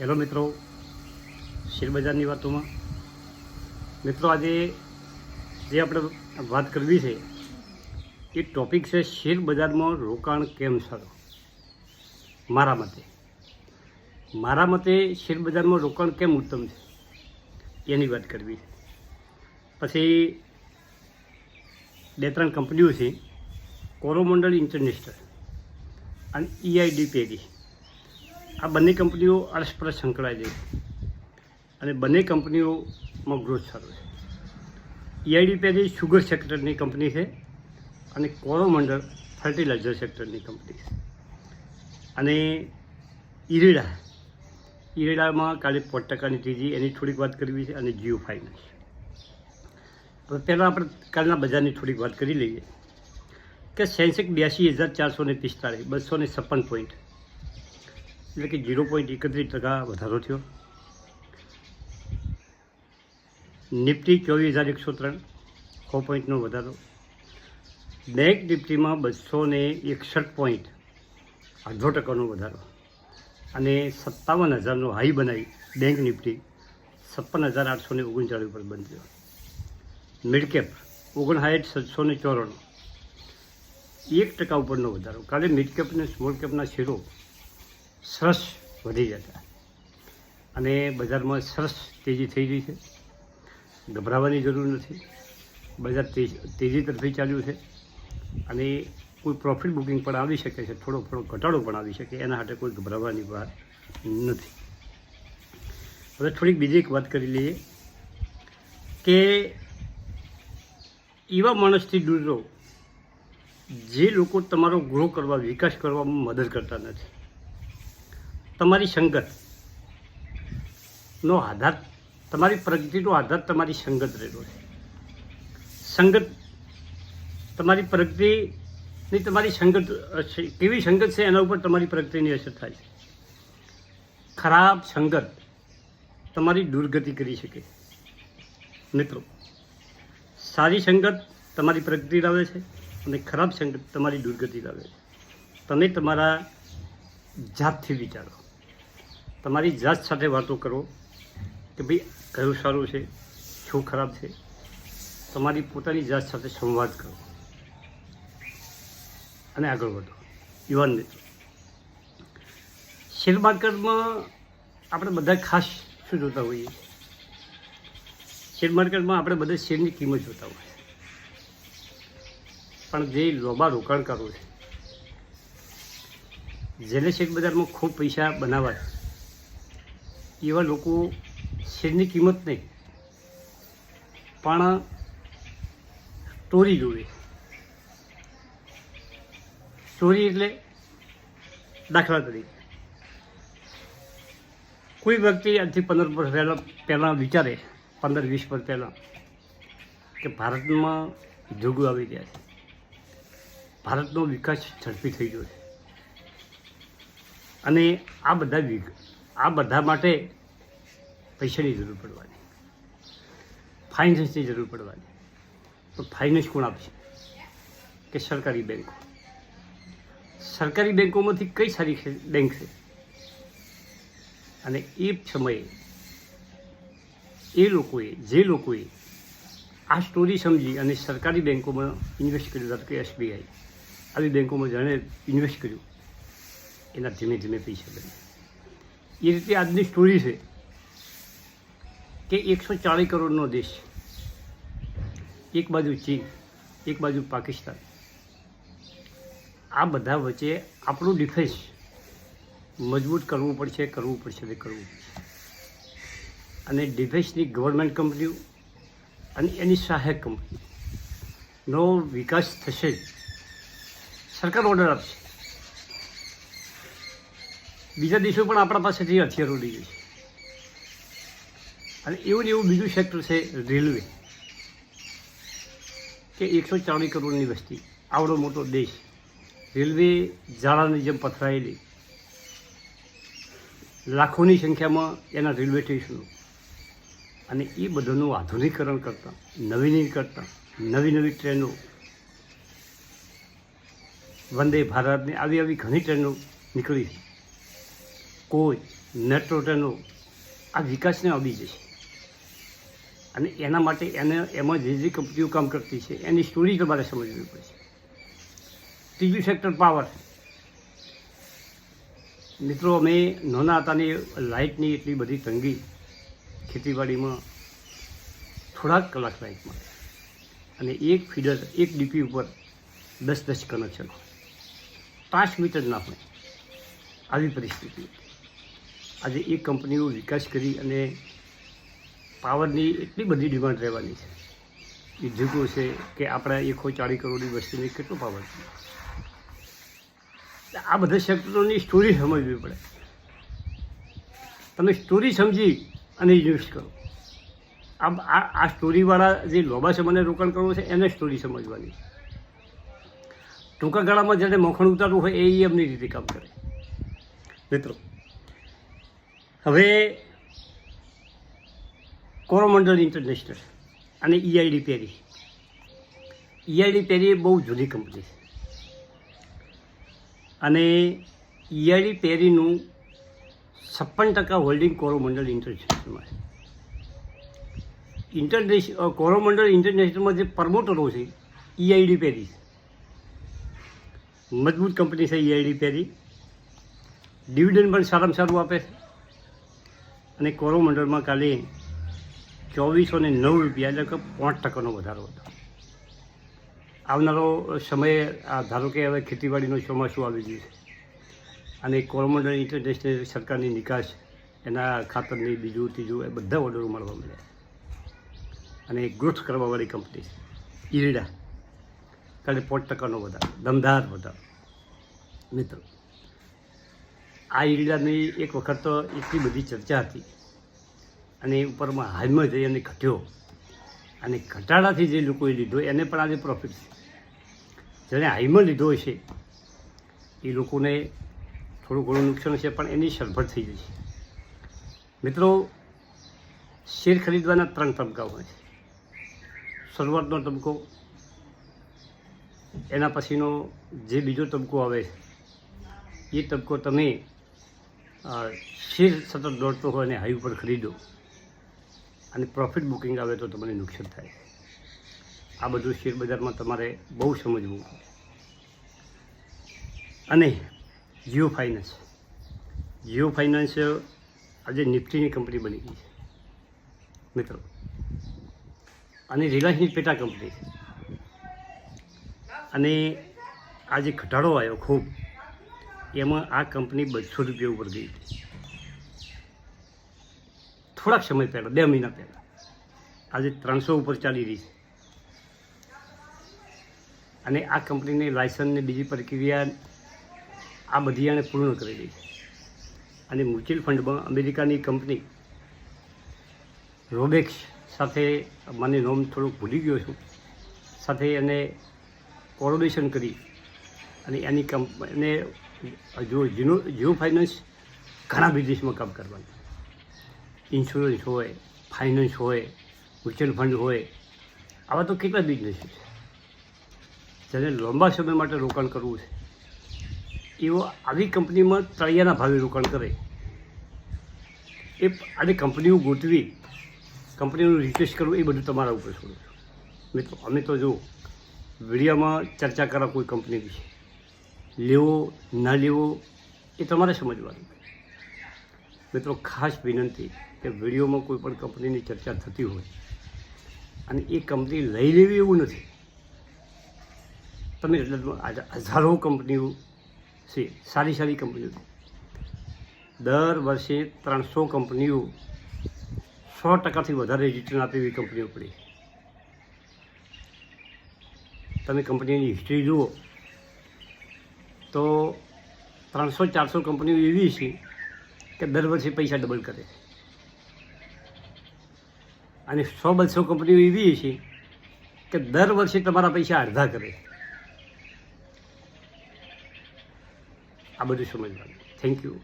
Hello મિત્રો શેરબજારની વાતોમાં. મિત્રો, આજે જે આપણે વાત કરવી છે, એ ટોપિક છે શેર બજારમાં રોકાણ કેમ સારું? મારા મતે. મારા મતે શેર બજારમાં રોકાણ કેમ ઉત્તમ છે? એની વાત કરવી છે. પછી બે ત્રણ કંપનીઓ છે કોરોમંડળ ઇન્ટરનેશનલ અને E ઈઆઈડી પેરી આ બંને કંપનીઓ પરસ્પર સંકળાયેલી છે. અને બંને કંપનીઓમાં ગ્રોથ સારો છે. ઈઆઈડી પેલી શુગર સેક્ટરની કંપની છે અને કોરોમંડળ ફર્ટિલાઇઝર સેક્ટરની કંપની છે. અને ઈરેડા, ઈરેડામાં કાલે પાંચ ટકાની તેજી એની થોડીક વાત કરવી છે અને જીઓ ફાઇનાન્સ. તો પહેલાં આપણે કાલના બજારની થોડીક વાત કરી લઈએ કે સેન્સેક બ્યાસી હજાર ચારસો ને પિસ્તાળીસ, બસો ને છપ્પન પોઈન્ટ એટલે કે ઝીરો પોઈન્ટ એકત્રીસ ટકા વધારો થયો. નિફ્ટી ચોવીસ હજાર એકસો ત્રણ, છ પોઈન્ટનો વધારો. બેંક નિફ્ટીમાં બસો ને એકસઠ પોઈન્ટ અડધો ટકાનો વધારો. અને સત્તાવન હજારનો હાઈ બનાવી બેંક નિફ્ટી છપ્પન હજાર આઠસો ને ઓગણચાળીસ ઉપર બંધ થયો. મિડકેપ ઓગણસાઠ સાતસો ને ચોરાણું. એક ટકા ઉપરનો વધારો. કાલે મિડકેપ અને સ્મોલ કેપના શેરો સરસ વધી જતા. અને બજારમાં સરસ તેજી થઈ રહી છે. ગભરાવાની જરૂર નથી. બજાર તેજ, તેજી તરફી ચાલ્યું છે. અને કોઈ પ્રોફિટ બુકિંગ પણ આવી શકે છે. થોડો થોડો ઘટાડો પણ આવી શકે. એના માટે કોઈ ગભરાવાની વાત નથી. હવે થોડીક બીજી એક વાત કરી લઈએ કે એવા માણસથી દૂર રહો જે લોકો તમારો ગ્રો કરવા, વિકાસ કરવામાં મદદ કરતા નથી. તમારી સંગત. નો આધાર, તમારી પ્રગતિનો આધાર તમારી સંગત રહેલો છે. સંગત, તમારી પ્રગતિની તમારી સંગત કેવી સંગત છે એના ઉપર તમારી પ્રગતિની અસર થાય છે. ખરાબ સંગત તમારી દુર્ગતિ કરી શકે. મિત્રો, સારી સંગત તમારી પ્રગતિ લાવે છે અને ખરાબ સંગત તમારી દુર્ગતિ લાવે છે. તમે તમારા જાતથી વિચારો. તમારી જાત સાથે વાતો કરો કે ભાઈ કયું સારું છે, શું ખરાબ છે, તમારી પોતાની જાત સાથે સંવાદ કરો. અને આગળ વધો. યુવાન મિત્રો શેર માર્કેટમાં આપણે બધા ખાસ શું જોતા હોઈએ? શેર માર્કેટમાં આપણે બધા શેરની કિંમત જોતા હોઈએ? પણ જે લોબા રોકાણકારો છે, જેને શેર બજારમાં ખૂબ પૈસા બનાવવા છે એવા લોકો શેરની કિંમત નહીં, પણ સ્ટોરી જોવે. સ્ટોરી એટલે દાખલા તરીકે. કોઈ વ્યક્તિ આજથી પંદર વર્ષ પહેલાં પહેલાં વિચારે, પંદર, વીસ વર્ષ પહેલાં, કે ભારતમાં જોગું આવી ગયા છે. ભારતનો વિકાસ ઝડપી થઈ ગયો છે. અને આ બધા આ બધા માટે પૈસાની જરૂર પડવાની. ફાઇનાન્સની જરૂર પડવાની. તો ફાઇનાન્સ કોણ આપશે? કે સરકારી બેંકો? સરકારી બેંકોમાંથી કઈ સારી બેંક છે? અને એ સમયે એ લોકોએ, જે લોકોએ આ સ્ટોરી સમજી અને સરકારી બેંકોમાં ઇન્વેસ્ટ કર્યું, ધારો કે એસબીઆઈ આવી બેંકોમાં જાણે ઇન્વેસ્ટ કર્યું, એના ધીમે ધીમે પૈસા બને. એ રીતે આજની સ્ટોરી છે કે એકસો ચાળીસ કરોડનો દેશ એક બાજુ ચીન, એક બાજુ પાકિસ્તાન. આ બધા વચ્ચે આપણું ડિફેન્સ મજબૂત કરવું પડશે કરવું પડશે ને કરવું પડશે. અને ડિફેન્સની ગવર્મેન્ટ કંપનીઓ અને એની સહાયક કંપનીનો વિકાસ થશે જ. સરકાર ઓર્ડર આપશે. બીજા દેશો પણ આપણા પાસેથી હથિયારો લઈ છે. અને એવું ને એવું બીજું સેક્ટર છે રેલવે કે એકસો ચાળીસ કરોડની વસ્તી, આવડો મોટો દેશ. રેલવે જાળાની જેમ પથરાયેલી. લાખોની સંખ્યામાં એના રેલવે સ્ટેશનો અને એ બધાનું આધુનિકરણ કરતાં, નવીનીકરણ કરતાં, નવી નવી ટ્રેનો. વંદે ભારતની આવી આવી ઘણી ટ્રેનો નીકળી. છે કોઈ નેટવર્કનો આ વિકાસને આવી જશે. અને એના માટે એને એમાં જે જે કંપનીઓ કામ કરતી છે, એની સ્ટોરી તમારે સમજવી પડશે. ત્રીજું સેક્ટર પાવર મિત્રો, અમે નાના હતા ને લાઇટની એટલી બધી તંગી ખેતીવાડીમાં થોડાક કલાક લાઇટ મળે અને એક ફીડર, એક ડીપી ઉપર દસ દસ કનેક્શન ટ્રાન્સમીટર ના હોય. આવી પરિસ્થિતિ. આજે એ કંપનીઓ વિકાસ કરી અને પાવરની એટલી બધી ડિમાન્ડ રહેવાની છે. એ જુગો છે કે આપણા એકસો ચાળીસ કરોડની વસ્તીને કેટલો પાવર છે. આ બધા સેક્ટરોની સ્ટોરી સમજવી પડે. તમે સ્ટોરી સમજી અને ઇન્વેસ્ટ કરો. આ આ સ્ટોરીવાળા જે લોબા સમયને રોકાણ કરવું છે, એને સ્ટોરી સમજવાની. ટૂંકા ગાળામાં જેને મોખણ ઉતારવું હોય, એ એમની રીતે કામ કરે. મિત્રો હવે કોરોમંડળ ઇન્ટરનેશનલ અને ઈઆઈડી પેરી. ઈઆઈડી પેરી એ બહુ જૂની કંપની છે. અને ઈઆઈડી પેરીનું છપ્પન ટકા હોલ્ડિંગ કોરોમંડળ ઇન્ટરનેશનલમાં છે. ઇન્ટરનેશ કોરોમંડળ ઇન્ટરનેશનલમાં જે પ્રમોટરો છે, ઈઆઈડી પેરી મજબૂત કંપની છે ઈઆઈડી પેરી. ડિવિડન્ડ પણ સારામાં સારું આપે છે. અને કોરોમંડળમાં કાલે ચોવીસો ને નવ રૂપિયા, એટલે કે પાંચ ટકાનો વધારો હતો. આવનારો સમય આ ધારો કે હવે ખેતીવાડીનો ચોમાસું આવી ગયું છે અને કોરોમંડળ ઇન્ટરનેશનલ સરકારની નિકાસ, એના ખાતરની બીજું, ત્રીજું, એ બધા ઓર્ડરો મળવા મળ્યા અને ગ્રોથ કરવાવાળી કંપની ઈરડા. કાલે પાંચ ટકાનો વધારો, દમદાર વધારો. મિત્રો આ ઈરડાની એક વખત તો એટલી બધી ચર્ચા હતી. અને ઉપરમાં હાલમાં જઈ અને ઘટ્યો. અને ઘટાડાથી જે લોકોએ લીધો, એને પણ આજે પ્રોફિટ છે. જેણે હાઈમાં લીધો હશે, એ લોકોને થોડું ઘણું નુકસાન છે પણ એની સરભર થઈ જશે. મિત્રો, શેર ખરીદવાના ત્રણ તબક્કા હોય છે. શરૂઆતનો તબક્કો, એના પછીનો જે બીજો તબક્કો આવે છે, એ તબક્કો તમે શેર સતત દોડતો હોય અને હાઈ ઉપર ખરીદો અને પ્રોફિટ બુકિંગ આવે તો તમને નુકસાન થાય. આ બધું શેર બજારમાં તમારે બહુ સમજવું. અને જીઓ ફાઇનાન્સ. જીઓ ફાઇનાન્સ આજે નિફ્ટીની કંપની બની ગઈ છે. મિત્રો. અને રિલાયન્સની પેટા કંપની અને આજે ઘટાડો આવ્યો ખૂબ એમાં આ કંપની બસો રૂપિયા ઉપર ગઈ. થોડાક સમય પહેલાં, બે મહિના પહેલાં. આજે ત્રણસો ઉપર ચાલી રહી છે. અને આ કંપનીની લાયસન્સની બીજી પ્રક્રિયા આ બધી એણે પૂર્ણ કરી રહી અને મ્યુચ્યુઅલ ફંડમાં અમેરિકાની કંપની રોબેક્સ સાથે મને નોમ થોડુંક ભૂલી ગયો છું. સાથે એને કોર્ડિનેશન કરી અને એની કંપ એને જો જીનો જીઓ ફાઇનાન્સ ઘણા બિઝનેસમાં કામ કરવાનું. ઇન્સ્યોરન્સ હોય ફાઇનાન્સ હોય મ્યુચ્યુઅલ ફંડ હોય, આવા તો કેટલા બિઝનેસ છે? જેને લાંબા સમય માટે રોકાણ કરવું છે. એવો આવી કંપનીમાં તળિયાના ભાવે રોકાણ કરે. એ આવી કંપનીઓ ગોઠવી કંપનીનું રિક્વેસ્ટ કરવું, એ બધું તમારા ઉપર છોડું. છું મિત્રો અમે તો જો વિડીયોમાં ચર્ચા કરા કોઈ કંપની વિશે. લેવો, ના લેવો, એ તમારે સમજવાનું. મિત્રો, ખાસ વિનંતી કે વિડીયોમાં કોઈ પણ કંપનીની ચર્ચા થતી હોય અને એ કંપની લઈ લેવી એવું નથી. તમે હજારો કંપનીઓ છે, સારી સારી કંપનીઓ. દર વર્ષે ત્રણસો કંપનીઓ સો ટકાથી વધારે રિટર્ન આપે એવી કંપનીઓ પડી. તમે કંપનીની હિસ્ટ્રી જુઓ. તો ત્રણસો ચારસો કંપનીઓ એવી છે કે દર વર્ષે પૈસા ડબલ કરે. છે અને સો બસો કંપનીઓ એવી છે કે દર વર્ષે તમારા પૈસા અડધા કરે. આ બધું સમજવાનું. Thank you